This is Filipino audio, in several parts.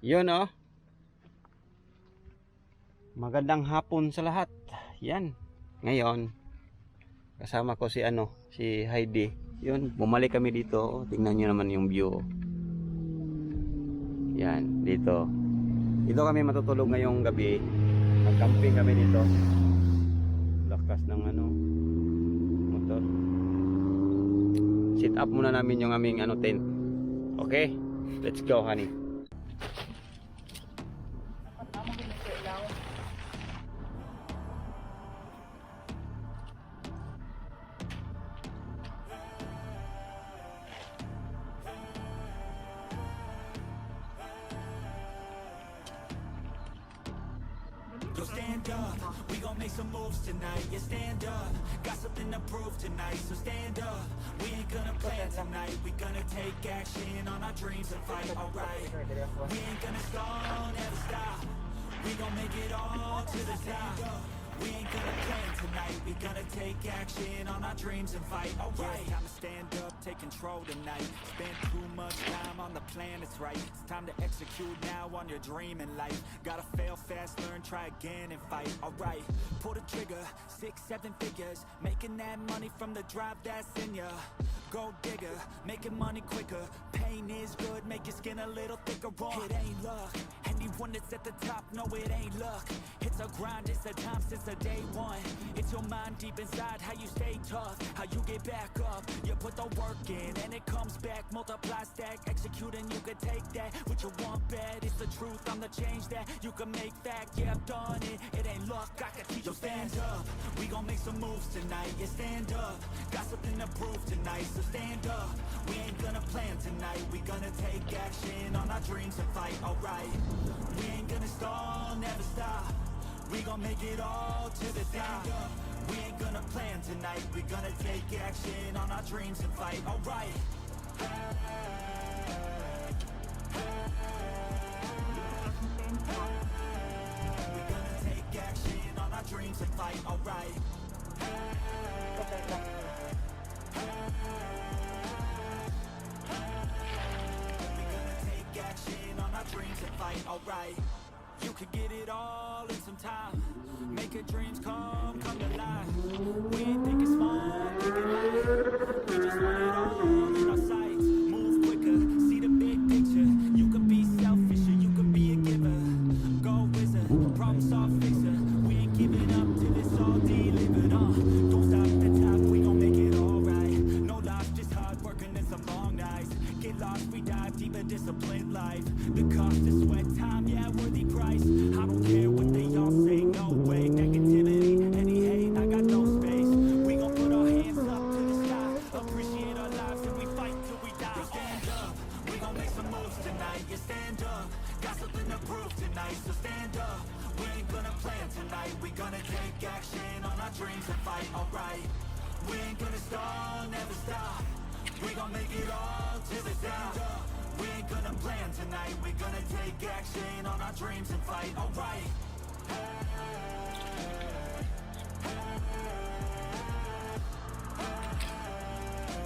Yun oh. Magandang hapon sa lahat. Yan. Ngayon, kasama ko si ano, si Heidi. Yun, bumalik kami dito. Tingnan nyo naman yung view. Yan, dito. Dito kami matutulog ngayong gabi. Mag-camping kami dito. Lakas ng ano, motor. Sit up muna namin yung aming ano tent. Okay? Let's go, honey. Up. We gon' make some moves tonight. Yeah, stand up. Got something to prove tonight. So stand up. We ain't gonna plan tonight. We gonna take action on our dreams and fight. Alright. We ain't gonna stall, never stop. We gon' make it all to the top. We ain't gonna plan tonight. We gonna take action on our dreams and fight. Alright. Time to stand up, take control tonight. Spend too much time on the plan, it's right. It's time to execute now on your dream in life. Gotta fail fast, learn, try again and fight. Alright. Pull the trigger, six, seven figures. Making that money from the drive that's in ya. Gold digger, making money quicker. Pain is good, make your skin a little thicker. Raw. It ain't luck. Anyone that's at the top, no, it ain't luck. It's a grind, it's a time since the day one. It's your mind deep inside, how you stay tough, how you get back up. You put the work in, and it comes back. Multiply, stack, execute, and you can take that. What you want, bad, it's the truth. I'm the change that you can make fact. Yeah, I've done it. It ain't luck, I can teach you. Stand up, we gon' make some moves tonight. Yeah, stand up. Got something to prove tonight, so stand up. We ain't gonna plan tonight. We gonna take action on our dreams and fight. Alright, we ain't gonna stall, never stop. We gon' make it all to the top. We ain't gonna plan tonight. We gonna take action on our dreams and fight. Alright. We gonna take action on our dreams and fight. Alright. Dreams and fight. Alright. You could get it all in some time. Make your dreams come, come to life. Tonight, so stand up. We ain't gonna plan tonight. We gonna take action on our dreams and fight. Alright. We ain't gonna stall, never stop. We gon' make it all to the top. We ain't gonna plan tonight. We gonna take action on our dreams and fight. Alright.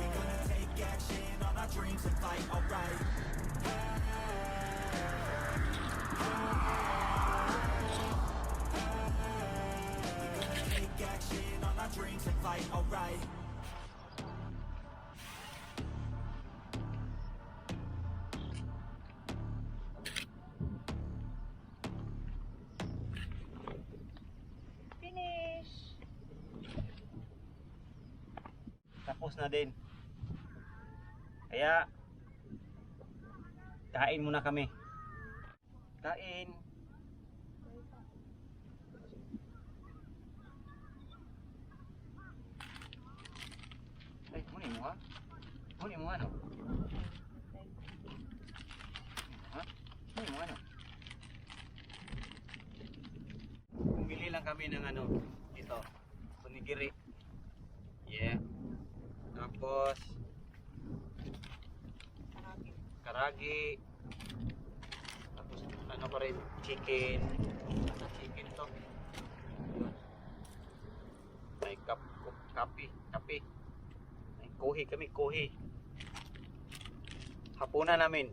We gonna take action on our dreams and fight. Alright. Our dreams and fight. Alright. Finish. Tapos na din. Kaya, kain muna kami. Kain. Ay, muna mo ha? Muna mo ano? Ha? Muna mo ano? Bumili lang kami ng ano, ito, punigiri. Yeah. Tapos karagi. Tapos ano pa rin chicken. Ano chicken to? May kap kape, kape. May kuhi kami, kuhi. Hapunan namin.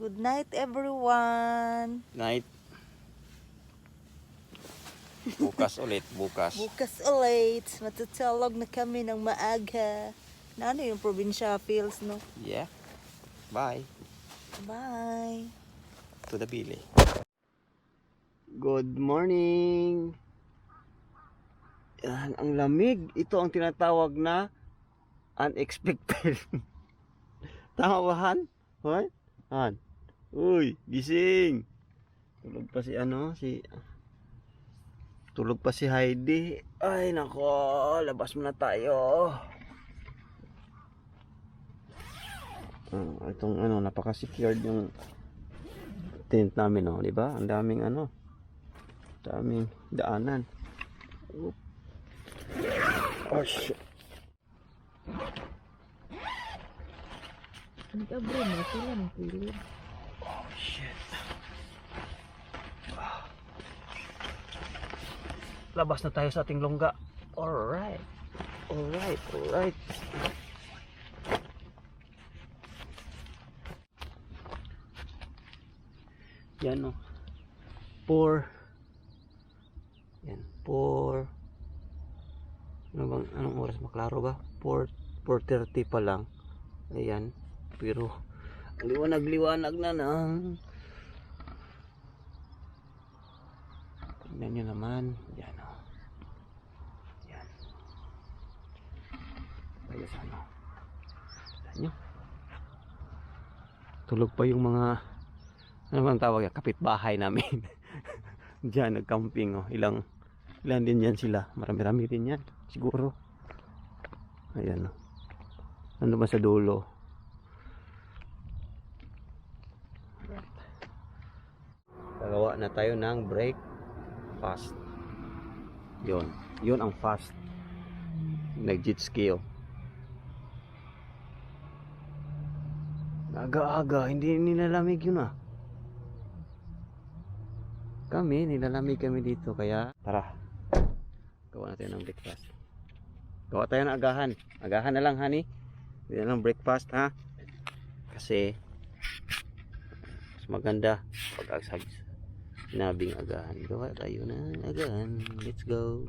Good night, everyone. Night. Bukas ulit, bukas. Bukas ulit, matutulog na kami ng maaga. Na ano yung probinsya feels, no? Yeah. Bye. Bye. to the Bili. Good morning! Yan, ang lamig. Ito ang tinatawag na unexpected. Tama ba, Han? Hoy? Han? Uy, gising! Tulog pa si ano, si... Tulog pa si Heidi. Ay, nako, labas muna tayo. Ah, itong ano, napaka-secured yung tent namin, oh, di ba? Ang daming ano, daming daanan. Oop. Oh, shit. Ang ng pilid. Oh, shit. Ah. Labas na tayo sa ating longga. Alright. Alright, alright. Yan o. Four. Yan. Four. Ano bang, anong oras maklaro ba? 4, 4.30 pa lang. Ayan. Pero, liwanag-liwanag na nang. Tingnan nyo naman. Yan o. Yan. Tayo sa ano. Tingnan nyo. Tulog pa yung mga ano bang tawag yan? Kapitbahay namin. Diyan, nag-camping oh. Ilang, ilan din yan sila. Marami-rami din yan. Siguro. Ayan oh. Ano ba sa dulo? Gagawa na tayo ng break fast. Yun. Yun ang fast. Nag-jet ski oh. Aga-aga, hindi nilalamig yun ah. Kami, nilalamig kami dito kaya tara. Gawa natin ng breakfast. Gawa tayo ng agahan. Agahan na lang, honey. Hindi na lang breakfast, ha? Kasi mas maganda pag sinabing agahan. Gawa tayo ng agahan. Let's go.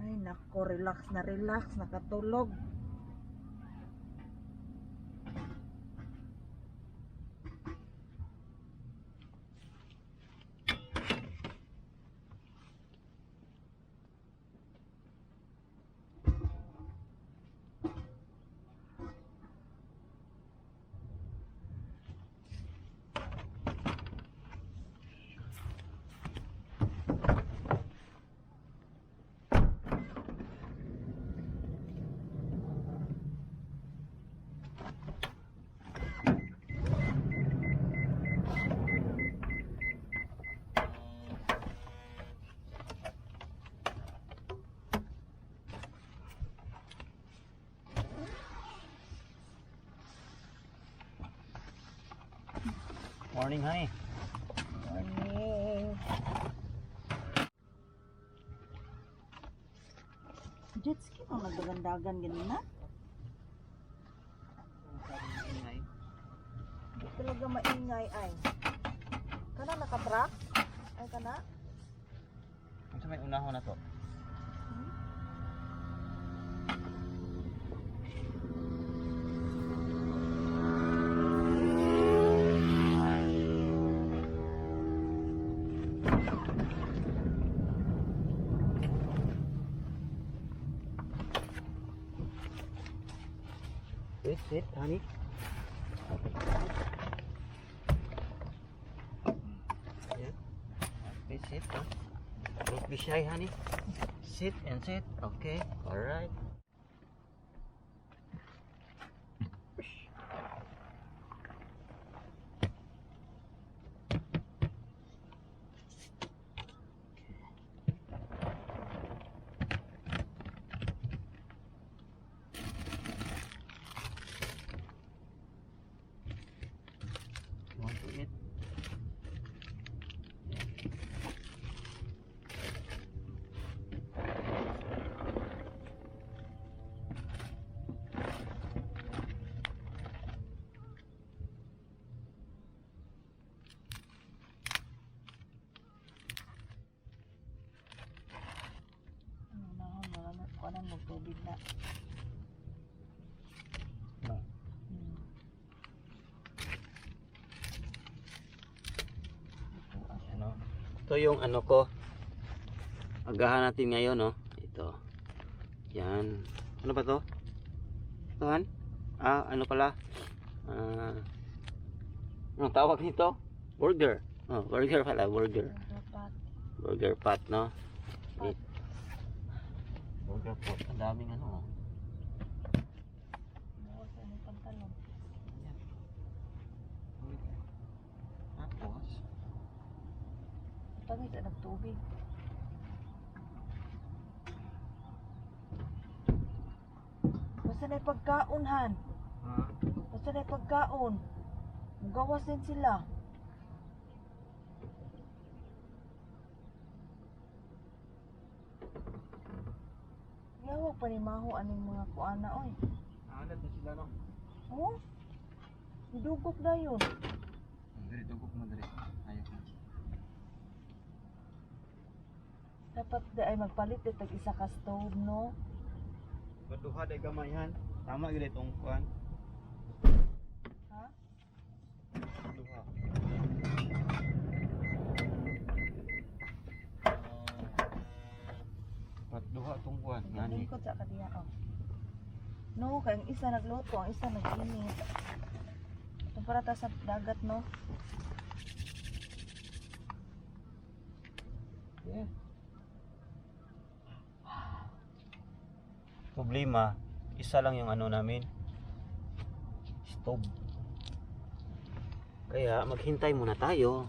Ay, nako, relax na relax, nakatulog. Morning, honey. Morning. Jet ski mo nagdagandagan ganun na? Di talaga maingay ay. Kana nakatrack? Ay kana? Ano may unahon na to? Eh? Sit, honey. Okay. Ayan. Okay, sit. Huh? Don't be shy, honey. Sit and sit. Okay. Alright. You want to eat? Ano na ako, marami ko na magtubig na. No. Hmm. Ano? Ito yung ano ko. Agahan natin ngayon, no? Ito. Yan. Ano ba to? Ito, han? Ah, ano pala? Ah, ano tawag nito? Burger. Oh, burger pala, burger. Dapat. Burger pot, no? Pot. Pot. Ang daming ano, oh. Bawal sa inyong pantalon. Tapos, Pangit na nagtubig. Basta na pagkaon, Han. ah, Basta na pagkaon. Mugawas din sila. Yawag pa ni Maho aning mga kuana, oy. Alat na sila, no? Oh? Idugok na yun. Diri, dugok mo diri. Na. Dapat di ay magpalit ito isa ka stove, no? Baduha day gamay han. Tama gid itong kuan. Ha? Duha. Duha tong kuan ngani. Lingkod sa kadiya, oh. No, kay ang isa nagluto, ang isa nag-init. Ito para ta sa dagat, no? Yeah. Problema, isa lang yung ano namin. Stove. Kaya maghintay muna tayo.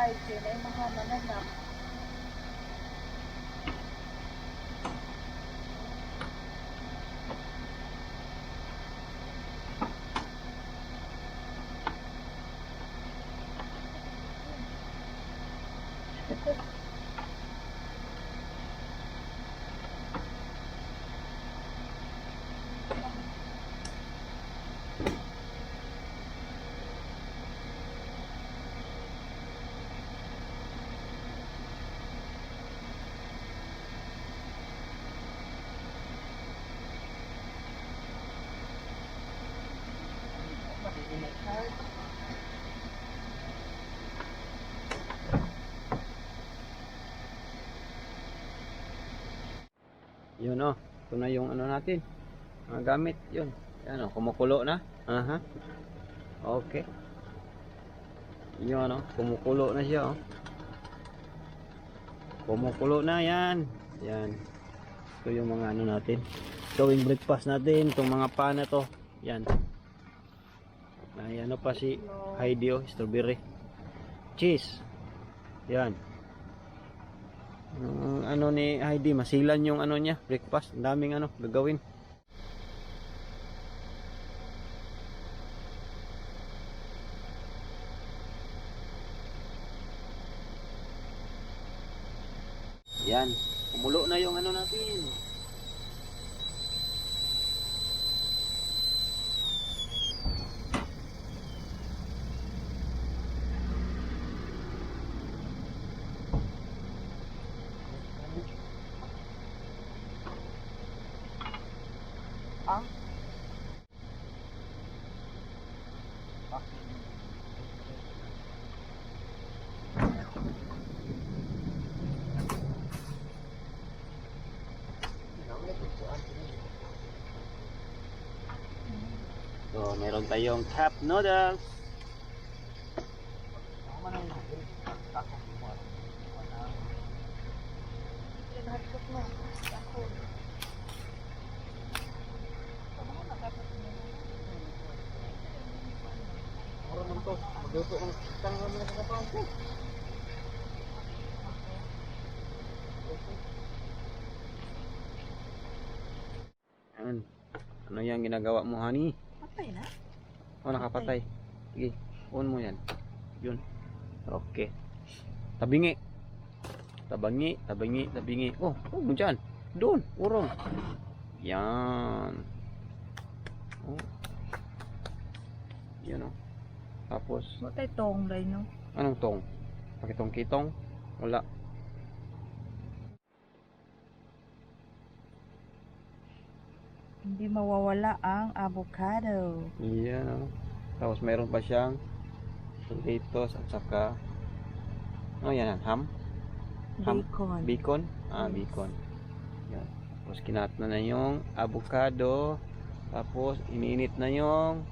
ายอยู่ในมหามันนับ Yun oh. Ito na yung ano natin. Mga gamit. Yun. Yan oh. Kumukulo na. Aha. Okay. Yun oh. Kumukulo na siya oh. Kumukulo na yan. Yan. Ito yung mga ano natin. Gawing breakfast natin. Itong mga pan na to. Yan. Ay ano pa si Heidi oh. Strawberry. Cheese. Yan. Ang ano ni Heidi, masilan yung ano niya, breakfast. Ang daming ano, gagawin. Yan, kumulo na yung ano natin. So, meron tayong cup noodles. Magluto ang tanga mo sa kapang ko. Ano yung ginagawa mo, honey? Patay na? Oh, nakapatay. Sige, on mo yan. Yun. Okay. Tabingi. Tabangi, tabingi, tabingi. Oh, oh dyan. Doon, urong. Yan. Oh. Yan oh. Tapos, Patay tong day no. anong tong? Pakitong kitong? Wala. Hindi mawawala ang avocado. Yan oh. Tapos meron pa siyang potatoes at saka ano yan? Ham? Ham? Bacon. Bacon? Ah, bacon. Yan. Tapos kinat na na yung avocado. Tapos ininit na yung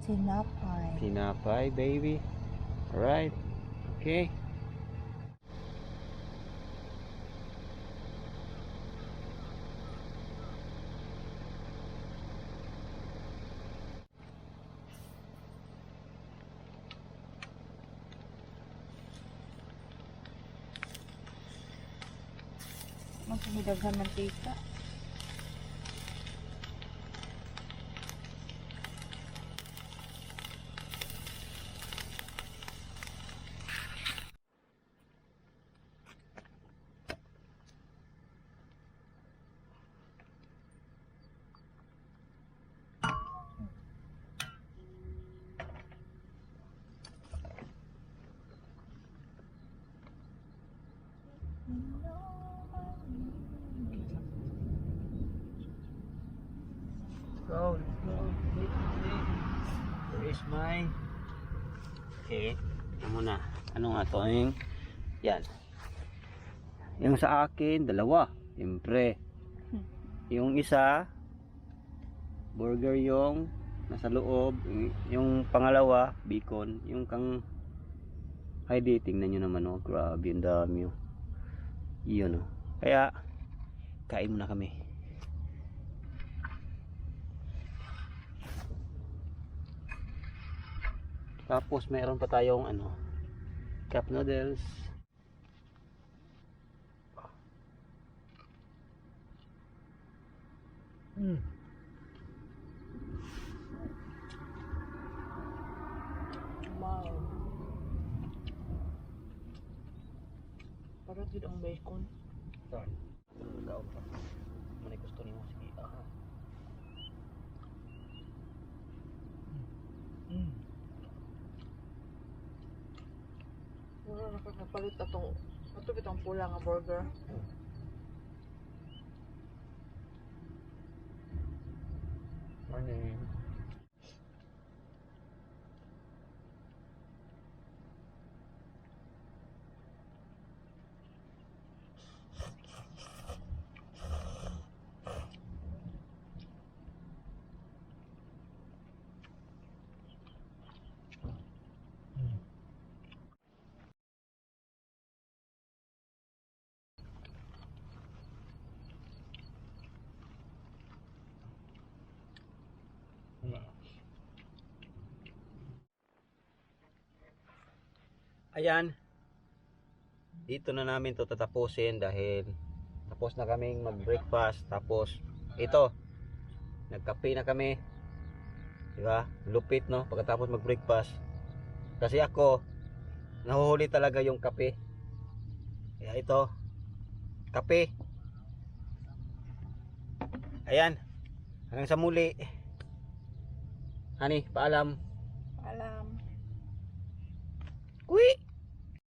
Tinapay. tinapay, baby. Alright. Okay. Magpahidaghan ng my... Okay. Ano muna? Ano nga to? Yung... Yan. Yung sa akin, dalawa. Siyempre. Yung isa, burger yung nasa loob. Yung- Yung pangalawa, bacon. Yung kang... Heidi, tingnan nyo naman oh. Grabe, ang dami oh. Yun oh. Kaya, kain muna kami. Tapos meron pa tayong ano, cup noodles. Mm. Wow. Para din ang bacon. Sorry. Ikaw pa. Muna gusto ni mo sige. Ah. Mm. Wala na kakapalit atong ito bitang pula nga burger. Morning. Ayan. Dito na namin to tatapusin dahil tapos na kaming mag-breakfast tapos ito nagkape na kami. 'Di ba? Lupit no pagkatapos mag-breakfast. Kasi ako nahuhuli talaga yung kape. Kaya ito kape. Ayan. Hanggang sa muli. Honey, paalam. Alam. Kuy!